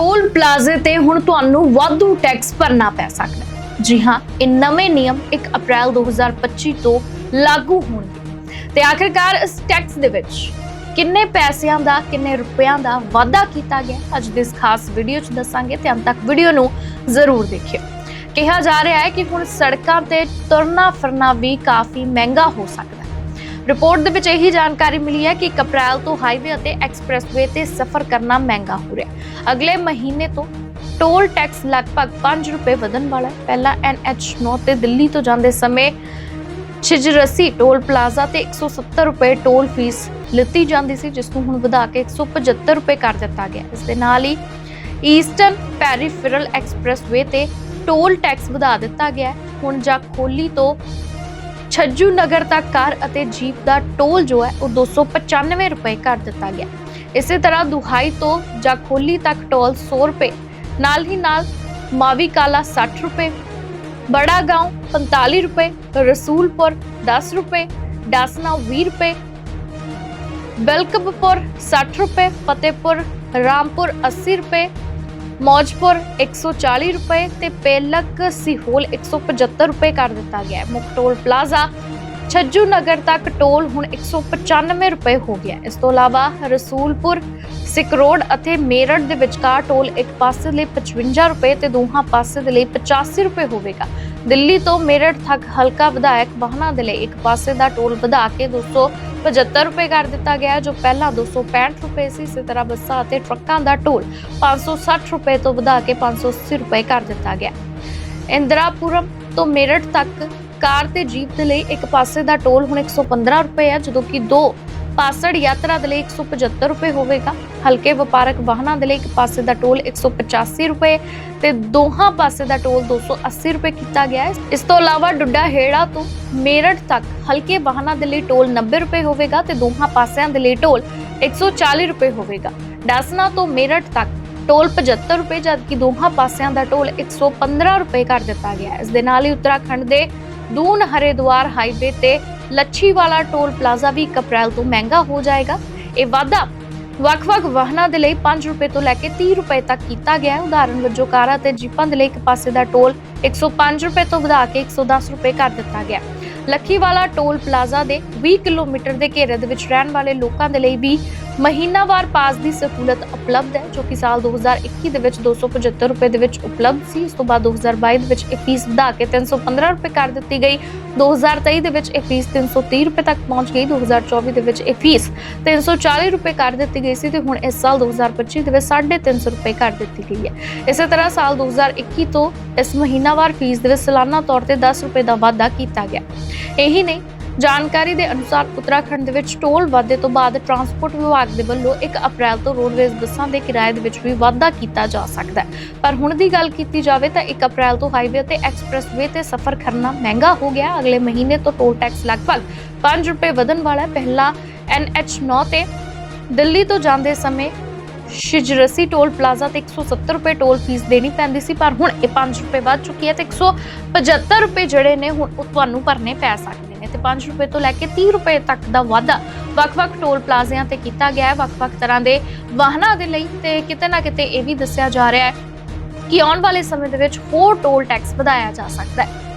Toll ਪਲਾਜ਼ੇ ਤੇ ਹੁਣ ਤੁਹਾਨੂੰ ਵਾਧੂ ਟੈਕਸ ਭਰਨਾ ਪੈ ਸਕਦਾ ਹੈ। ਜੀ ਹਾਂ, ਇਹ ਨਵੇਂ ਨਿਯਮ 1 ਅਪ੍ਰੈਲ 2025 ਤੋਂ ਲਾਗੂ ਹੋਣਗੇ। ਤੇ ਆਖਿਰਕਾਰ ਇਸ ਟੈਕਸ ਦੇ ਵਿੱਚ ਕਿੰਨੇ ਪੈਸਿਆਂ ਦਾ, ਕਿੰਨੇ ਰੁਪਿਆਂ ਦਾ ਵਾਅਦਾ ਕੀਤਾ ਗਿਆ ਅੱਜ ਦੇ ਇਸ ਖਾਸ ਵੀਡੀਓ 'ਚ ਦੱਸਾਂਗੇ ਤੇ ਅੰਤ ਤੱਕ ਵੀਡੀਓ ਨੂੰ ਜ਼ਰੂਰ ਦੇਖਿਓ। ਕਿਹਾ ਜਾ ਰਿਹਾ ਹੈ ਕਿ ਹੁਣ ਸੜਕਾਂ ਤੇ ਤੁਰਨਾ ਫਿਰਨਾ ਵੀ ਕਾਫੀ ਮਹਿੰਗਾ ਹੋ ਸਕਦਾ ਰਿਪੋਰਟ ਦੇ ਵਿੱਚ ਇਹੀ ਜਾਣਕਾਰੀ ਮਿਲੀ ਹੈ ਕਿ 1 ਅਪ੍ਰੈਲ ਤੋਂ ਹਾਈਵੇ ਅਤੇ ਐਕਸਪ੍ਰੈਸਵੇ ਤੇ ਸਫ਼ਰ ਕਰਨਾ ਮਹਿੰਗਾ ਹੋ ਰਿਹਾ ਅਗਲੇ ਮਹੀਨੇ ਤੋਂ ਟੋਲ ਟੈਕਸ ਲਗਭਗ 5 ਰੁਪਏ ਵਧਣ ਵਾਲਾ ਹੈ। ਪਹਿਲਾਂ NH9 ਤੇ ਦਿੱਲੀ ਤੋਂ ਜਾਂਦੇ ਸਮੇਂ ਛਿਜਰਸੀ ਟੋਲ ਪਲਾਜ਼ਾ ਤੇ 170 ਰੁਪਏ ਟੋਲ ਫੀਸ ਲਿੱਤੀ ਜਾਂਦੀ ਸੀ, ਜਿਸ ਨੂੰ ਹੁਣ ਵਧਾ ਕੇ 175 ਰੁਪਏ ਕਰ ਦਿੱਤਾ ਗਿਆ ਇਸ ਦੇ ਨਾਲ ਹੀ ਈਸਟਰਨ ਪੈਰੀਫਿਰਲ ਐਕਸਪ੍ਰੈਸਵੇ ਤੇ ਟੋਲ ਟੈਕਸ ਵਧਾ ਦਿੱਤਾ ਗਿਆ ਹੁਣ ਜਾ ਖੋਲੀ ਤੋਂ ਛੱਜੂ ਨਗਰ ਤੱਕ ਕਾਰ ਅਤੇ ਜੀਪ ਦਾ ਟੋਲ ਜੋ ਹੈ ਉਹ 295 ਰੁਪਏ ਕਰ ਦਿੱਤਾ ਗਿਆ। ਇਸੇ ਤਰ੍ਹਾਂ ਦੁਹਾਈ ਤੋਂ ਜਾ ਖੋਲੀ ਤੱਕ ਟੋਲ 100 ਰੁਪਏ, ਨਾਲ ਹੀ ਨਾਲ ਮਾਵੀ ਕਾਲਾ 60 ਰੁਪਏ, ਬੜਾ ਗਾਉਂ 45 ਰੁਪਏ, ਰਸੂਲਪੁਰ 10 ਰੁਪਏ, ਡਾਸਨਾ 20 ਰੁਪਏ, ਬਲਕਬਪੁਰ 60 ਰੁਪਏ, ਫਤਿਹਪੁਰ, ਰਾਮਪੁਰ 80 ਰੁਪਏ ਮੌਜਪੁਰ 140 ਰੁਪਏ ਤੇ ਪੇਲਕ ਸਿਹੋਲ 175 ਰੁਪਏ ਕਰ ਦਿੱਤਾ ਗਿਆ ਹੈ। ਮੁੱਖ ਟੋਲ ਪਲਾਜ਼ਾ ਛੱਜੂ ਨਗਰ ਤੱਕ ਟੋਲ ਹੁਣ 195 ਰੁਪਏ ਹੋ ਗਿਆ ਇਸ ਤੋਂ ਇਲਾਵਾ ਰਸੂਲਪੁਰ ਸਿਕਰੋਡ ਅਤੇ ਮੇਰਠ ਦੇ ਵਿਚਕਾਰ ਟੋਲ ਇੱਕ ਪਾਸੇ ਲਈ 55 ਰੁਪਏ ਤੇ ਦੋਹਾਂ ਪਾਸੇ ਦੇ ਲਈ 85 ਰੁਪਏ ਹੋਵੇਗਾ। ਦਿੱਲੀ ਤੋਂ ਮੇਰਠ ਤੱਕ ਹਲਕਾ ਵਿਧਾਇਕ ਵਾਹਨਾਂ ਦੇ ਲਈ ਇੱਕ ਪਾਸੇ ਦਾ ਟੋਲ ਵਧਾ ਕੇ 275 ਰੁਪਏ ਕਰ ਦਿੱਤਾ ਗਿਆ, ਜੋ ਪਹਿਲਾਂ 265 ਰੁਪਏ ਸੀ, ਇਸੇ ਤਰ੍ਹਾਂ ਬੱਸਾਂ ਅਤੇ ਟਰੱਕਾਂ ਦਾ ਟੋਲ 560 ਰੁਪਏ ਤੋਂ ਵਧਾ ਕੇ 580 ਰੁਪਏ ਕਰ ਦਿੱਤਾ ਗਿਆ। ਇੰਦਰਾਪੁਰਮ ਤੋਂ ਮੇਰਠ ਤੱਕ ਕਾਰ ਤੇ ਜੀਪ ਦੇ ਲਈ ਇੱਕ ਪਾਸੇ ਦਾ ਟੋਲ ਹੁਣ 115 ਰੁਪਏ ਹੈ, ਜਦੋਂ ਕਿ ਦੋ ਪਾਸੜ ਯਾਤਰਾ ਦੇ ਲਈ 175 ਰੁਪਏ ਹੋਵੇਗਾ ਹਲਕੇ ਵਪਾਰਕ ਵਾਹਨਾਂ ਦੇ ਲਈ ਇੱਕ ਪਾਸੇ ਦਾ ਟੋਲ 185 ਰੁਪਏ ਤੇ ਦੋਹਾਂ ਪਾਸੇ ਦਾ ਟੋਲ 280 ਰੁਪਏ ਕੀਤਾ ਗਿਆ ਹੈ ਇਸ ਤੋਂ ਇਲਾਵਾ ਡੁੱਡਾ ਹੇੜਾ ਤੋਂ ਮੇਰਠ ਤੱਕ ਹਲਕੇ ਵਾਹਨਾਂ ਦੇ ਲਈ ਟੋਲ 90 ਰੁਪਏ ਹੋਵੇਗਾ ਤੇ ਦੋਹਾਂ ਪਾਸਿਆਂ ਦੇ ਲਈ ਟੋਲ 140 ਰੁਪਏ ਹੋਵੇਗਾ ਡਾਸਨਾ ਤੋਂ ਮੇਰਠ ਤੱਕ ਟੋਲ 75 ਰੁਪਏ ਜਦਕਿ ਦੋਹਾਂ ਪਾਸਿਆਂ ਦਾ ਟੋਲ 115 ਰੁਪਏ ਕਰ ਦਿੱਤਾ ਗਿਆ ਹੈ ਇਸ ਦੇ ਨਾਲ ਹੀ ਉੱਤਰਾਖੰਡ ਦੇ ਦੂਨ ਹਰਿਦੁਆਰ ਹਾਈਵੇ ਤੇ ਲੱਛੀਵਾਲਾ ਟੋਲ ਪਲਾਜ਼ਾ ਵੀ 1 ਅਪ੍ਰੈਲ ਤੋਂ ਮਹਿੰਗਾ ਹੋ ਜਾਏਗਾ। ਇਹ ਵਾਧਾ ਵੱਖ-ਵੱਖ ਵਾਹਨਾਂ ਦੇ ਲਈ 5 ਰੁਪਏ ਤੋਂ ਲੈ ਕੇ 30 ਰੁਪਏ ਤੱਕ ਕੀਤਾ ਗਿਆ ਹੈ। ਉਦਾਹਰਨ ਵਜੋਂ ਕਾਰਾਂ ਤੇ ਜੀਪਾਂ ਦੇ ਲਈ ਇੱਕ ਪਾਸੇ ਦਾ ਟੋਲ 105 ਰੁਪਏ ਤੋਂ ਵਧਾ ਕੇ 110 ਰੁਪਏ ਕਰ ਦਿੱਤਾ ਗਿਆ। ਲੱਖੀਵਾਲਾ ਟੋਲ ਪਲਾਜ਼ਾ ਦੇ 20 ਕਿਲੋਮੀਟਰ ਦੇ ਘੇਰੇ ਦੇ ਵਿੱਚ ਰਹਿਣ ਵਾਲੇ ਲੋਕਾਂ ਦੇ ਲਈ ਵੀ ਮਹੀਨਾਵਾਰ ਪਾਸ ਦੀ ਸਹੂਲਤ ਉਪਲਬਧ ਹੈ, ਜੋ ਕਿ ਸਾਲ 2021 ਦੇ ਵਿੱਚ 275 ਰੁਪਏ ਦੇ ਵਿੱਚ ਉਪਲਬਧ ਸੀ। ਇਸ ਤੋਂ ਬਾਅਦ 2022 ਦੇ ਵਿੱਚ ਇਹ ਫੀਸ ਵਧਾ ਕੇ 315 ਰੁਪਏ ਕਰ ਦਿੱਤੀ ਗਈ। 2023 ਦੇ ਵਿੱਚ ਇਹ ਫੀਸ 330 ਰੁਪਏ ਤੱਕ ਪਹੁੰਚ ਗਈ। 2024 ਦੇ ਵਿੱਚ ਇਹ ਫੀਸ 340 ਰੁਪਏ ਕਰ ਦਿੱਤੀ ਗਈ ਸੀ ਤੇ ਹੁਣ ਇਸ ਸਾਲ 2025 ਦੇ ਵਿੱਚ 350 ਰੁਪਏ ਕਰ ਦਿੱਤੀ ਗਈ ਹੈ। ਇਸੇ ਤਰ੍ਹਾਂ ਸਾਲ 2021 ਤੋਂ ਇਸ ਮਹੀਨਾਵਾਰ ਫੀਸ ਦੇ ਵਿੱਚ ਸਾਲਾਨਾ ਤੌਰ ਤੇ 10 ਰੁਪਏ ਦਾ ਵਾਧਾ ਕੀਤਾ ਗਿਆ। ਇਹੀ ਨਹੀਂ ਜਾਣਕਾਰੀ ਦੇ ਅਨੁਸਾਰ ਉੱਤਰਾਖੰਡ ਦੇ ਵਿੱਚ ਟੋਲ ਵਾਧੇ ਤੋਂ ਬਾਅਦ ਟਰਾਂਸਪੋਰਟ ਵਿਭਾਗ ਦੇ ਵੱਲੋਂ 1 ਅਪ੍ਰੈਲ ਤੋਂ ਰੋਡਵੇਜ਼ ਬੱਸਾਂ ਦੇ ਕਿਰਾਏ ਦੇ ਵਿੱਚ ਵੀ ਵਾਧਾ ਕੀਤਾ ਜਾ ਸਕਦਾ ਹੈ। ਪਰ ਹੁਣ ਦੀ ਗੱਲ ਕੀਤੀ ਜਾਵੇ ਤਾਂ 1 ਅਪ੍ਰੈਲ ਤੋਂ ਹਾਈਵੇ ਤੇ ਐਕਸਪ੍ਰੈਸਵੇ ਤੇ ਸਫ਼ਰ ਕਰਨਾ ਮਹਿੰਗਾ ਹੋ ਗਿਆ। ਅਗਲੇ ਮਹੀਨੇ ਤੋਂ ਟੋਲ ਟੈਕਸ ਲਗਭਗ 5 ਰੁਪਏ ਵਧਣ ਵਾਲਾ ਹੈ। ਪਹਿਲਾਂ NH9 ਤੇ ਦਿੱਲੀ ਤੋਂ ਜਾਂਦੇ ਸਮੇਂ ਸ਼ਿਜਰਸੀ ਟੋਲ ਪਲਾਜ਼ਾ ਤੇ 170 ਰੁਪਏ ਟੋਲ ਫੀਸ ਦੇਣੀ ਪੈਂਦੀ ਸੀ, ਪਰ ਹੁਣ ਇਹ 5 ਰੁਪਏ ਵੱਧ ਚੁੱਕੀ ਹੈ ਤੇ 175 ਰੁਪਏ ਜਿਹੜੇ ਨੇ ਹੁਣ ਉਹ ਤੁਹਾਨੂੰ ਭਰਨੇ ਪੈ ਸਕਦੇ ਨੇ ਤੇ 5 ਰੁਪਏ ਤੋਂ ਲੈ ਕੇ 30 ਰੁਪਏ ਤੱਕ ਦਾ ਵਾਧਾ ਵੱਖ-ਵੱਖ ਟੋਲ ਪਲਾਜ਼ਿਆਂ ਤੇ ਕੀਤਾ ਗਿਆ ਹੈ, ਵੱਖ-ਵੱਖ ਤਰ੍ਹਾਂ ਦੇ ਵਾਹਨਾਂ ਦੇ ਲਈ ਤੇ ਕਿਤੇ ਨਾ ਕਿਤੇ ਇਹ ਵੀ ਦੱਸਿਆ ਜਾ ਰਿਹਾ ਹੈ ਕਿ ਆਉਣ ਵਾਲੇ ਸਮੇਂ ਦੇ ਵਿੱਚ ਹੋਰ ਟੋਲ ਟੈਕਸ ਵਧਾਇਆ ਜਾ ਸਕਦਾ ਹੈ।